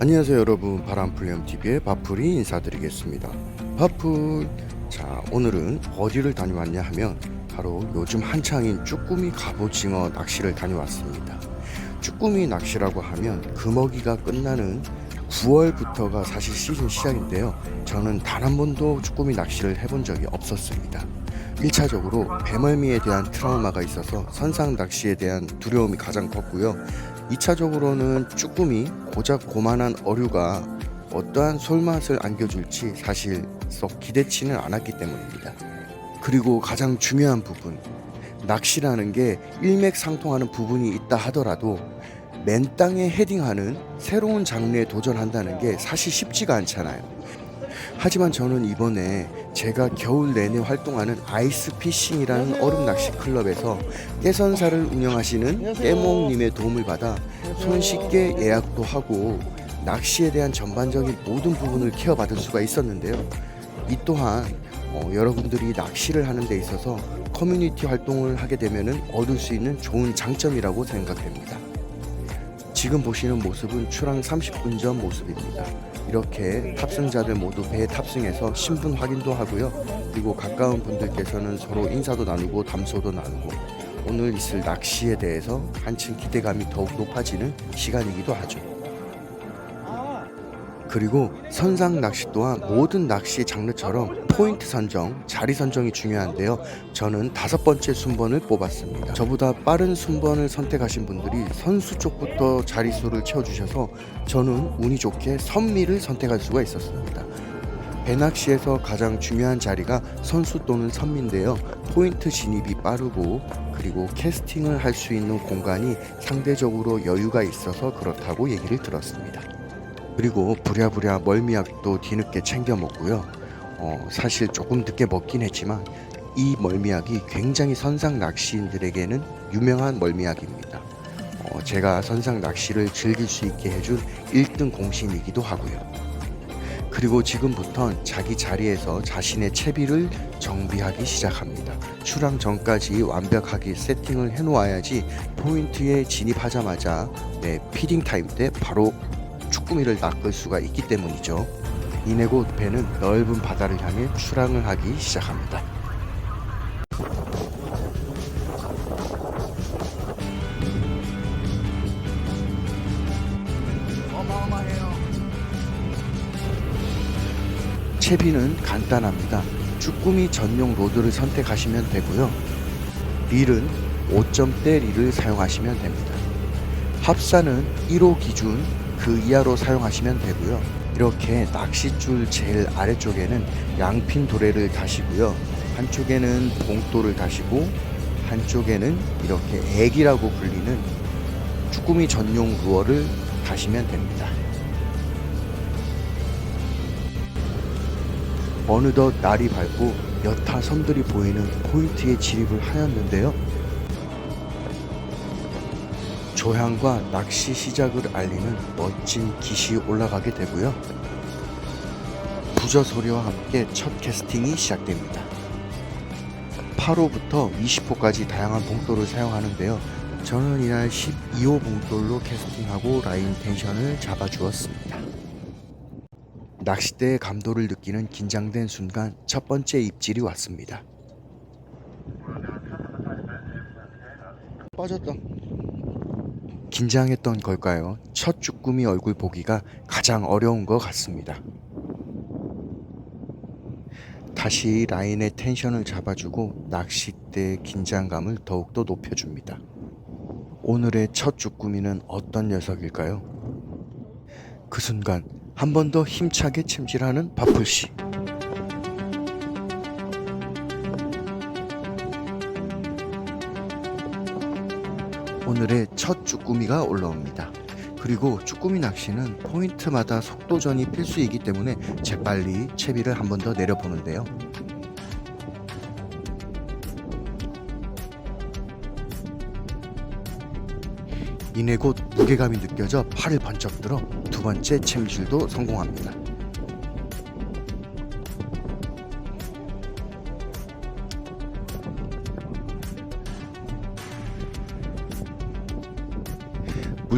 안녕하세요 여러분. 바람플레임TV의 바풀이 인사드리겠습니다. 바풀 자 오늘은 어디를 다녀왔냐 하면 바로 요즘 한창인 쭈꾸미 갑오징어 낚시를 다녀왔습니다. 쭈꾸미 낚시라고 하면 금어기가 끝나는 9월부터가 사실 시즌 시작인데요. 저는 단 한 번도 쭈꾸미 낚시를 해본 적이 없었습니다. 1차적으로 배멀미에 대한 트라우마가 있어서 선상 낚시에 대한 두려움이 가장 컸고요 2차적으로는 쭈꾸미 고작 고만한 어류가 어떠한 솔맛을 안겨줄지 사실 썩 기대치는 않았기 때문입니다. 그리고 가장 중요한 부분 낚시라는 게 일맥상통하는 부분이 있다 하더라도 맨 땅에 헤딩하는 새로운 장르에 도전한다는 게 사실 쉽지가 않잖아요. 하지만 저는 이번에 제가 겨울 내내 활동하는 아이스 피싱이라는 얼음 낚시 클럽에서 깨선사를 운영하시는 깨몽님의 도움을 받아 손쉽게 예약도 하고 낚시에 대한 전반적인 모든 부분을 케어받을 수가 있었는데요. 이 또한 어, 여러분들이 낚시를 하는 데 있어서 커뮤니티 활동을 하게 되면 얻을 수 있는 좋은 장점이라고 생각됩니다. 지금 보시는 모습은 출항 30분 전 모습입니다. 이렇게 탑승자들 모두 배에 탑승해서 신분 확인도 하고요. 그리고 가까운 분들께서는 서로 인사도 나누고 담소도 나누고 오늘 있을 낚시에 대해서 한층 기대감이 더욱 높아지는 시간이기도 하죠. 그리고 선상 낚시 또한 모든 낚시 장르처럼 포인트 선정, 자리 선정이 중요한데요. 저는 다섯 번째 순번을 뽑았습니다. 저보다 빠른 순번을 선택하신 분들이 선수 쪽부터 자리수를 채워주셔서 저는 운이 좋게 선미를 선택할 수가 있었습니다. 배낚시에서 가장 중요한 자리가 선수 또는 선미인데요. 포인트 진입이 빠르고 그리고 캐스팅을 할 수 있는 공간이 상대적으로 여유가 있어서 그렇다고 얘기를 들었습니다. 그리고 부랴부랴 멀미약도 뒤늦게 챙겨 먹고요. 어, 사실 조금 늦게 먹긴 했지만 이 멀미약이 굉장히 선상 낚시인들에게는 유명한 멀미약입니다. 어, 제가 선상 낚시를 즐길 수 있게 해준 1등 공신이기도 하고요. 그리고 지금부턴 자기 자리에서 자신의 채비를 정비하기 시작합니다. 출항 전까지 완벽하게 세팅을 해놓아야지 포인트에 진입하자마자 네, 피딩 타임 때 바로 쭈꾸미를 낚을 수가 있기 때문이죠. 이내 곧 배는 넓은 바다를 향해 출항을 하기 시작합니다. 채비는 간단합니다. 쭈꾸미 전용 로드를 선택하시면 되고요. 릴은 5점대 릴을 사용하시면 됩니다. 합사는 1호 기준 그 이하로 사용하시면 되고요. 이렇게 낚싯줄 제일 아래쪽에는 양핀 도래를 다시고요. 한쪽에는 봉돌을 다시고 한쪽에는 이렇게 액이라고 불리는 쭈꾸미 전용 루어를 다시면 됩니다. 어느덧 날이 밝고 여타 섬들이 보이는 포인트에 진입을 하였는데요. 조향과 낚시 시작을 알리는 멋진 깃이 올라가게 되고요. 부저 소리와 함께 첫 캐스팅이 시작됩니다. 8호부터 20호까지 다양한 봉돌을 사용하는데요. 저는 이날 12호 봉돌로 캐스팅하고 라인 텐션을 잡아주었습니다. 낚싯대의 감도를 느끼는 긴장된 순간 첫 번째 입질이 왔습니다. 빠졌다. 긴장했던 걸까요? 첫 쭈꾸미 얼굴 보기가 가장 어려운 것 같습니다. 다시 라인의 텐션을 잡아주고 낚싯대의 긴장감을 더욱더 높여줍니다. 오늘의 첫 쭈꾸미는 어떤 녀석일까요? 그 순간 한 번 더 힘차게 침질하는 바풀씨. 오늘의 첫 쭈꾸미가 올라옵니다. 그리고 쭈꾸미 낚시는 포인트마다 속도전이 필수이기 때문에 재빨리 채비를 한 번 더 내려보는데요. 이내 곧 무게감이 느껴져 팔을 번쩍 들어 두 번째 채미줄도 성공합니다.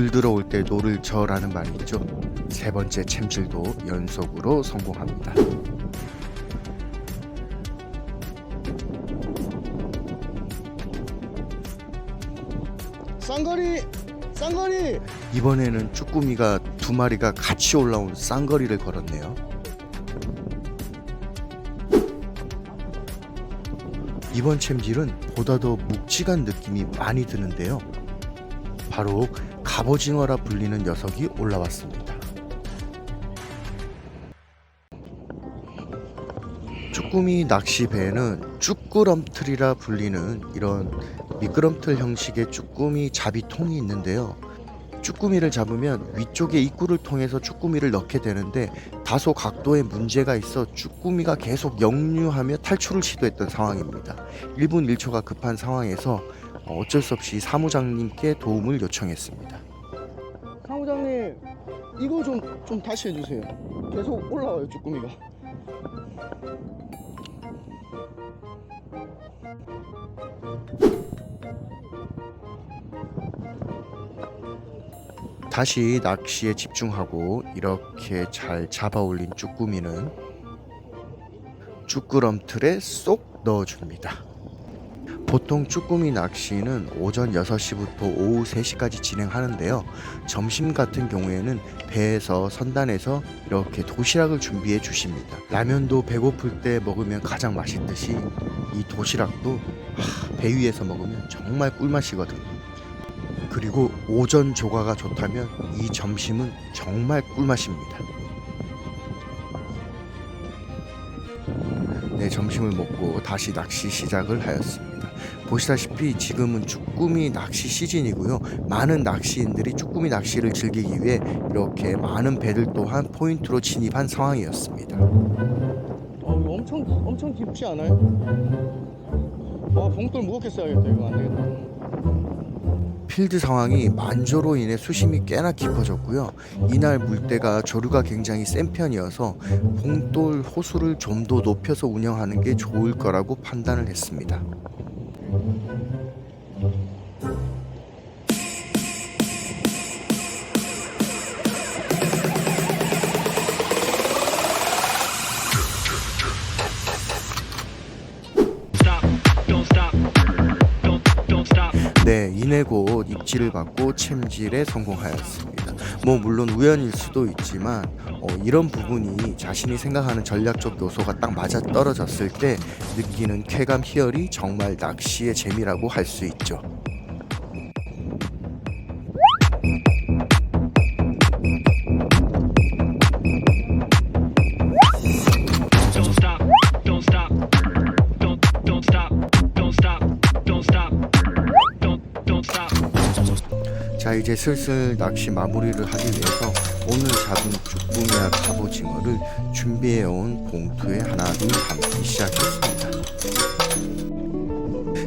물 들어올 때 노를 저라는 말이 있죠. 세 번째 챔질도 연속으로 성공합니다. 쌍거리 쌍거리 이번에는 쭈꾸미가 두 마리가 같이 올라온 쌍거리를 걸었네요. 이번 챔질은 보다 더 묵직한 느낌이 많이 드는데요. 바로 갑오징어라 불리는 녀석이 올라왔습니다. 쭈꾸미 낚시 배에는 쭈꾸럼틀이라 불리는 이런 미끄럼틀 형식의 쭈꾸미 잡이통이 있는데요. 쭈꾸미를 잡으면 위쪽의 입구를 통해서 쭈꾸미를 넣게 되는데 다소 각도에 문제가 있어 쭈꾸미가 계속 역류하며 탈출을 시도했던 상황입니다. 1분 1초가 급한 상황에서 어쩔 수 없이 사무장님께 도움을 요청했습니다. 사무장님 이거 좀 좀 다시 해주세요 계속 올라와요 쭈꾸미가 다시 낚시에 집중하고 이렇게 잘 잡아 올린 쭈꾸미는 쭈꾸럼틀에 쏙 넣어줍니다. 보통 쭈꾸미 낚시는 오전 6시부터 오후 3시까지 진행하는데요. 점심 같은 경우에는 배에서 선단에서 이렇게 도시락을 준비해 주십니다. 라면도 배고플 때 먹으면 가장 맛있듯이 이 도시락도 하, 배 위에서 먹으면 정말 꿀맛이거든요. 그리고 오전 조과가 좋다면 이 점심은 정말 꿀맛입니다. 점심을 먹고 다시 낚시 시작을 하였습니다. 보시다시피 지금은 쭈꾸미 낚시 시즌이고요. 많은 낚시인들이 쭈꾸미 낚시를 즐기기 위해 이렇게 많은 배들 또한 포인트로 진입한 상황이었습니다. 어 엄청 엄청 깊지 않아요? 아 봉돌 무겁게 써야겠다 이거 안 되겠다 필드 상황이 만조로 인해 수심이 꽤나 깊어졌고요. 이날 물때가 조류가 굉장히 센 편이어서 봉돌 호수를 좀 더 높여서 운영하는 게 좋을 거라고 판단을 했습니다. 네, 이내 곧 입질을 받고 챔질에 성공하였습니다. 뭐 물론 우연일 수도 있지만 어, 이런 부분이 자신이 생각하는 전략적 요소가 딱 맞아 떨어졌을 때 느끼는 쾌감 희열이 정말 낚시의 재미라고 할 수 있죠. 이제 슬슬 낚시 마무리를 하기 위해서 오늘 잡은 쭈꾸미와 갑오징어를 준비해온 봉투에 하나둘 담기 시작했습니다.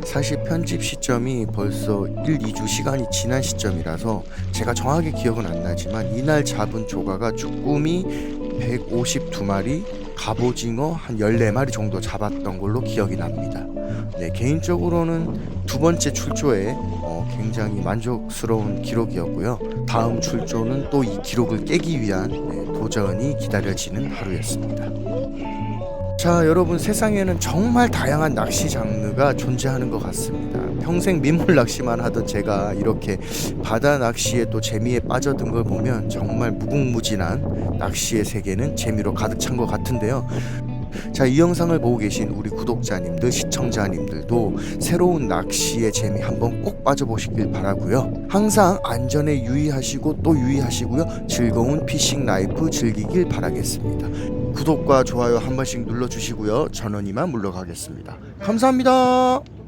사실 편집 시점이 벌써 1, 2주 시간이 지난 시점이라서 제가 정확히 기억은 안 나지만 이날 잡은 조가가 쭈꾸미 152마리, 갑오징어 한 14마리 정도 잡았던 걸로 기억이 납니다. 네, 개인적으로는 두 번째 출조에 어, 굉장히 만족스러운 기록이었고요. 다음 출조는 또 이 기록을 깨기 위한 네, 도전이 기다려지는 하루였습니다. 자, 여러분 세상에는 정말 다양한 낚시 장르가 존재하는 것 같습니다. 평생 민물 낚시만 하던 제가 이렇게 바다 낚시에 또 재미에 빠져든 걸 보면 정말 무궁무진한 낚시의 세계는 재미로 가득 찬 것 같은데요. 자, 이 영상을 보고 계신 우리 구독자님들, 시청자님들도 새로운 낚시의 재미 한번 꼭 빠져보시길 바라고요. 항상 안전에 유의하시고 또 유의하시고요. 즐거운 피싱 라이프 즐기길 바라겠습니다. 구독과 좋아요 한 번씩 눌러주시고요. 전원 이만 물러가겠습니다. 감사합니다.